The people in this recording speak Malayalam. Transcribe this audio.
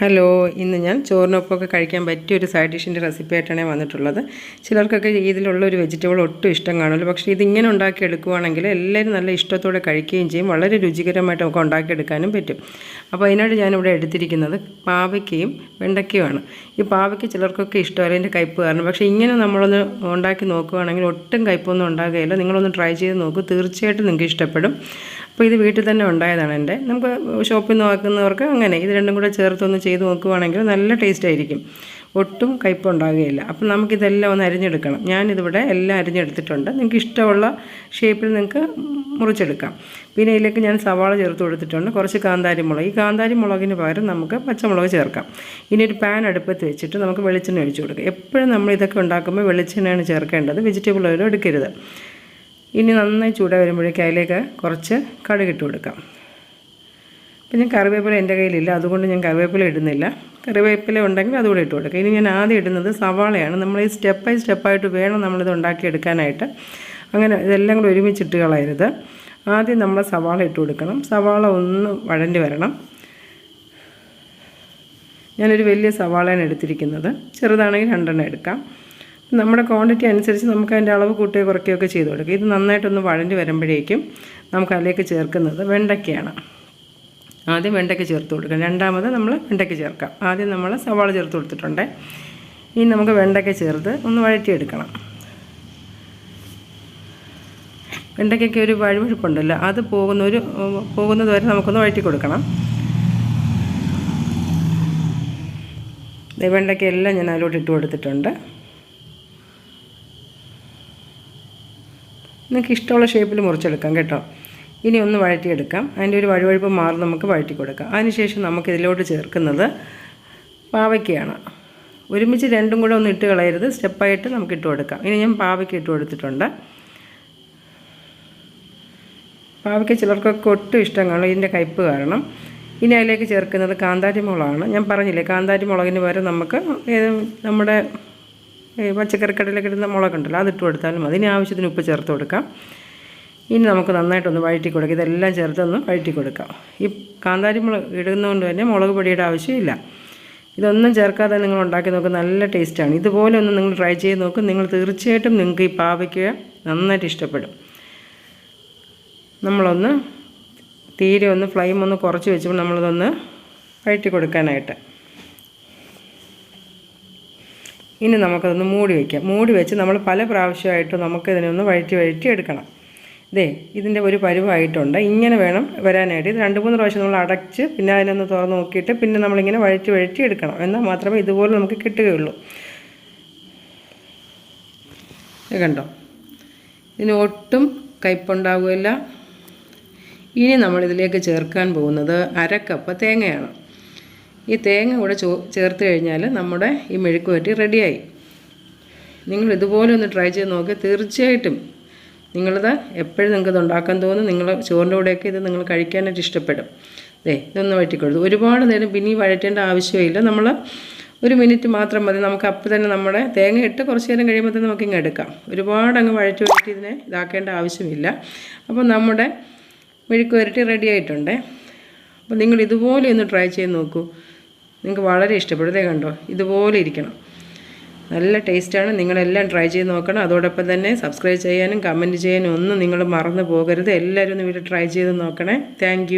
ഹലോ ഇന്ന് ഞാൻ ചോറിനൊപ്പമൊക്കെ കഴിക്കാൻ പറ്റിയ ഒരു സൈഡ് ഡിഷിന്റെ റെസിപ്പി ആയിട്ടാണ് വന്നിട്ടുള്ളത്. ചിലർക്കൊക്കെ ഇതിലുള്ള ഒരു വെജിറ്റബിൾ ഒട്ടും ഇഷ്ടം കാണില്ല പക്ഷേ ഇതിങ്ങനെ ഉണ്ടാക്കി എടുക്കുവാണെങ്കിൽ എല്ലാവരും നല്ല ഇഷ്ടത്തോടെ കഴിക്കുകയും ചെയ്യും. വളരെ രുചികരമായിട്ട് നമുക്ക് ഉണ്ടാക്കിയെടുക്കാനും പറ്റും. അപ്പോൾ അതിനായിട്ട് ഞാനിവിടെ എടുത്തിരിക്കുന്നത് പാവയ്ക്കയും വെണ്ടയ്ക്കയുമാണ്. ഈ പാവയ്ക്ക് ചിലർക്കൊക്കെ ഇഷ്ടമല്ല അതിന്റെ കയ്പ്പ് കാരണം. പക്ഷേ ഇങ്ങനെ നമ്മളൊന്ന് ഉണ്ടാക്കി നോക്കുകയാണെങ്കിൽ ഒട്ടും കയ്പൊന്നും ഉണ്ടാകുകയില്ല. നിങ്ങളൊന്ന് ട്രൈ ചെയ്ത് നോക്കൂ. തീർച്ചയായിട്ടും നിങ്ങൾക്ക് ഇഷ്ടപ്പെടും. അപ്പോൾ ഇത് വീട്ടിൽ തന്നെ ഉണ്ടായതാണ് എന്റെ. നമുക്ക് ഷോപ്പിൽ നിന്ന് വാക്കുന്നവർക്ക് അങ്ങനെ ഇത് രണ്ടും കൂടെ ചേർത്തൊന്ന് ചെയ്ത് നോക്കുവാണെങ്കിൽ നല്ല ടേസ്റ്റ് ആയിരിക്കും. ഒട്ടും കയ്പുണ്ടാകുകയില്ല അപ്പം നമുക്കിതെല്ലാം ഒന്ന് അരിഞ്ഞെടുക്കണം. ഞാനിതിവിടെ എല്ലാം അരിഞ്ഞെടുത്തിട്ടുണ്ട്. നിങ്ങൾക്ക് ഇഷ്ടമുള്ള ഷേപ്പിൽ നിങ്ങൾക്ക് മുറിച്ചെടുക്കാം. പിന്നെ ഇതിലേക്ക് ഞാൻ സവാള ചേർത്ത് കൊടുത്തിട്ടുണ്ട്. കുറച്ച് കാന്താരി മുളക്. ഈ കാന്താരി മുളകിന് പകരം നമുക്ക് പച്ചമുളക് ചേർക്കാം. ഇനി ഒരു പാൻ അടുപ്പത്ത് വെച്ചിട്ട് നമുക്ക് വെളിച്ചെണ്ണ ഒഴിച്ചു കൊടുക്കാം. എപ്പോഴും നമ്മൾ ഇതൊക്കെ ഉണ്ടാക്കുമ്പോൾ വെളിച്ചെണ്ണയാണ് ചേർക്കേണ്ടത്. വെജിറ്റബിൾ ഓയിലും എടുക്കരുത്. ഇനി നന്നായി ചൂട വരുമ്പോഴേക്കും അതിലേക്ക് കുറച്ച് കടുകിട്ട് കൊടുക്കാം. അപ്പം ഞാൻ കറിവേപ്പില എന്റെ കയ്യിലില്ല അതുകൊണ്ട് ഞാൻ കറിവേപ്പില ഇടുന്നില്ല. കറിവേപ്പില ഉണ്ടെങ്കിൽ അതുകൂടെ ഇട്ട് കൊടുക്കാം. ഇനി ഞാൻ ആദ്യം ഇടുന്നത് സവാളയാണ്. നമ്മൾ ഈ സ്റ്റെപ്പ് ബൈ സ്റ്റെപ്പായിട്ട് വേണം നമ്മളിത് ഉണ്ടാക്കിയെടുക്കാനായിട്ട്. അങ്ങനെ ഇതെല്ലാം കൂടെ ഒരുമിച്ചിട്ട് കളയരുത്. ആദ്യം നമ്മൾ സവാള ഇട്ട് കൊടുക്കണം. സവാള ഒന്ന് വഴണ്ടി വരണം. ഞാനൊരു വലിയ സവാളയാണ് എടുത്തിരിക്കുന്നത്. ചെറുതാണെങ്കിൽ രണ്ടെണ്ണം എടുക്കാം. നമ്മുടെ ക്വാണ്ടിറ്റി അനുസരിച്ച് നമുക്ക് അതിന്റെ അളവ് കൂട്ടുകയോ കുറയ്ക്കുകയൊക്കെ ചെയ്ത് കൊടുക്കുക ഇത് നന്നായിട്ടൊന്ന് വഴഞ്ഞ് വരുമ്പോഴേക്കും നമുക്ക് അതിലേക്ക് ചേർക്കുന്നത് വെണ്ടയ്ക്കയാണ്. ആദ്യം വെണ്ടയ്ക്ക ചേർത്ത് കൊടുക്കാം രണ്ടാമത് നമ്മൾ വെണ്ടയ്ക്ക ചേർക്കാം. ആദ്യം നമ്മൾ സവാള ചേർത്ത് കൊടുത്തിട്ടുണ്ട്. ഇനി നമുക്ക് വെണ്ടയ്ക്ക ചേർത്ത് ഒന്ന് വഴറ്റിയെടുക്കണം. വെണ്ടയ്ക്കൊക്കെ ഒരു വഴുവഴുപ്പുണ്ടല്ലോ അത് പോകുന്ന ഒരു പോകുന്നത് വരെ നമുക്കൊന്ന് വഴറ്റി കൊടുക്കണം. വെണ്ടയ്ക്ക എല്ലാം ഞാൻ അതിലോട്ട് ഇട്ട് കൊടുത്തിട്ടുണ്ട്. നിങ്ങൾക്ക് ഇഷ്ടമുള്ള ഷേപ്പിൽ മുറിച്ചെടുക്കാം കേട്ടോ. ഇനി ഒന്ന് വഴറ്റിയെടുക്കാം. അതിന്റെ ഒരു വഴുവഴുപ്പ് മാറി നമുക്ക് വഴറ്റി കൊടുക്കാം. അതിനുശേഷം നമുക്ക് ഇതിലോട്ട് ചേർക്കുന്നത് പാവയ്ക്കയാണ്. ഒരുമിച്ച് രണ്ടും കൂടെ ഒന്ന് ഇട്ട് കളയരുത്. സ്റ്റെപ്പായിട്ട് നമുക്ക് ഇട്ട് കൊടുക്കാം. ഇനി ഞാൻ പാവയ്ക്ക് ഇട്ട് കൊടുത്തിട്ടുണ്ട്. പാവയ്ക്ക് ചിലർക്കൊക്കെ ഒട്ടും ഇഷ്ടം കാണും. ഇതിന്റെ കയ്പ്പ് കാരണം. ഇനി അതിലേക്ക് ചേർക്കുന്നത് കാന്താരി മുളകാണ് ഞാൻ പറഞ്ഞില്ലേ കാന്താരി മുളകിന് പകരം നമുക്ക് നമ്മുടെ പച്ചക്കറിക്കടയിലൊക്കെ ഇടുന്ന മുളകുണ്ടല്ലോ അതിട്ട് കൊടുത്താലും അതിന് ആവശ്യത്തിന് ഉപ്പ് ചേർത്ത് കൊടുക്കാം. ഇനി നമുക്ക് നന്നായിട്ടൊന്ന് വഴറ്റി കൊടുക്കാം. ഇതെല്ലാം ചേർത്തൊന്ന് വഴറ്റി കൊടുക്കാം. ഈ കാന്താരി മുളക് ഇടുന്നതുകൊണ്ട് തന്നെ മുളക് പൊടിയുടെ ആവശ്യമില്ല. ഇതൊന്നും ചേർക്കാതെ നിങ്ങൾ ഉണ്ടാക്കി നോക്കുക നല്ല ടേസ്റ്റാണ് ഇതുപോലെ ഒന്ന് നിങ്ങൾ ട്രൈ ചെയ്ത് നോക്കും നിങ്ങൾ തീർച്ചയായിട്ടും നിങ്ങൾക്ക് ഈ പാവയ്ക്ക് നന്നായിട്ട് ഇഷ്ടപ്പെടും. നമ്മളൊന്ന് തീരെ ഒന്ന് ഫ്ലെയിം ഒന്ന് കുറച്ച് വെച്ചപ്പോൾ നമ്മളിതൊന്ന് വഴറ്റി കൊടുക്കാനായിട്ട്. ഇനി നമുക്കതൊന്ന് മൂടി വയ്ക്കാം മൂടി വെച്ച് നമ്മൾ പല പ്രാവശ്യമായിട്ട് നമുക്കിതിനെ ഒന്ന് വഴറ്റി വഴറ്റി എടുക്കണം. ഇതേ ഇതിന്റെ ഒരു പരുവായിട്ടുണ്ട്. ഇങ്ങനെ വേണം വരാനായിട്ട്. ഇത് രണ്ട് മൂന്ന് പ്രാവശ്യം നമ്മൾ അടച്ച് പിന്നെ അതിനൊന്ന് തുറന്ന് നോക്കിയിട്ട് പിന്നെ നമ്മളിങ്ങനെ വഴറ്റി വഴറ്റി എടുക്കണം. എന്നാൽ മാത്രമേ ഇതുപോലെ നമുക്ക് കിട്ടുകയുള്ളൂ. കണ്ടോ? ഇതിന് ഒട്ടും കയ്പുണ്ടാവുകയില്ല. ഇനി നമ്മളിതിലേക്ക് ചേർക്കാൻ പോകുന്നത് അരക്കപ്പ് തേങ്ങയാണ്. ഈ തേങ്ങ കൂടെ ചേർത്ത് കഴിഞ്ഞാൽ നമ്മുടെ ഈ മെഴുക്ക് വരട്ടി റെഡിയായി. നിങ്ങൾ ഇതുപോലെ ഒന്ന് ട്രൈ ചെയ്ത് നോക്കി. തീർച്ചയായിട്ടും നിങ്ങളത് എപ്പോഴും ഇത് ഉണ്ടാക്കാൻ തോന്നും. നിങ്ങൾ ചോറിന്റെ കൂടെയൊക്കെ ഇത് നിങ്ങൾ കഴിക്കാനായിട്ട് ഇഷ്ടപ്പെടും. ദേ ഇതൊന്ന് വഴറ്റിക്കൊടുത്തു. ഒരുപാട് നേരം പിന്നെ വഴറ്റേണ്ട ആവശ്യമില്ല. നമ്മൾ ഒരു മിനിറ്റ് മാത്രം മതി. നമുക്ക് അപ്പം തന്നെ നമ്മുടെ തേങ്ങ ഇട്ട് കുറച്ച് നേരം കഴിയുമ്പോൾ തന്നെ നമുക്ക് ഇങ്ങ് എടുക്കാം. ഒരുപാട് അങ്ങ് വഴറ്റി വഴറ്റി ഇതിനെ ഇതാക്കേണ്ട ആവശ്യമില്ല. അപ്പോൾ നമ്മുടെ മെഴുക്ക് വരട്ടി റെഡി ആയിട്ടുണ്ട് അപ്പോൾ നിങ്ങൾ ഇതുപോലെ ഒന്ന് ട്രൈ ചെയ്ത് നോക്കൂ. നിങ്ങൾക്ക് വളരെ ഇഷ്ടപ്പെടുന്നേ കണ്ടോ? ഇതുപോലെ ഇരിക്കണം. നല്ല ടേസ്റ്റാണ്. നിങ്ങളെല്ലാം ട്രൈ ചെയ്ത് നോക്കണം. അതോടൊപ്പം തന്നെ സബ്സ്ക്രൈബ് ചെയ്യാനും കമന്റ് ചെയ്യാനും ഒന്നും നിങ്ങൾ മറന്നു പോകരുത്. എല്ലാവരും ഒന്ന് വീട്ടിൽ ട്രൈ ചെയ്ത് നോക്കണേ. താങ്ക്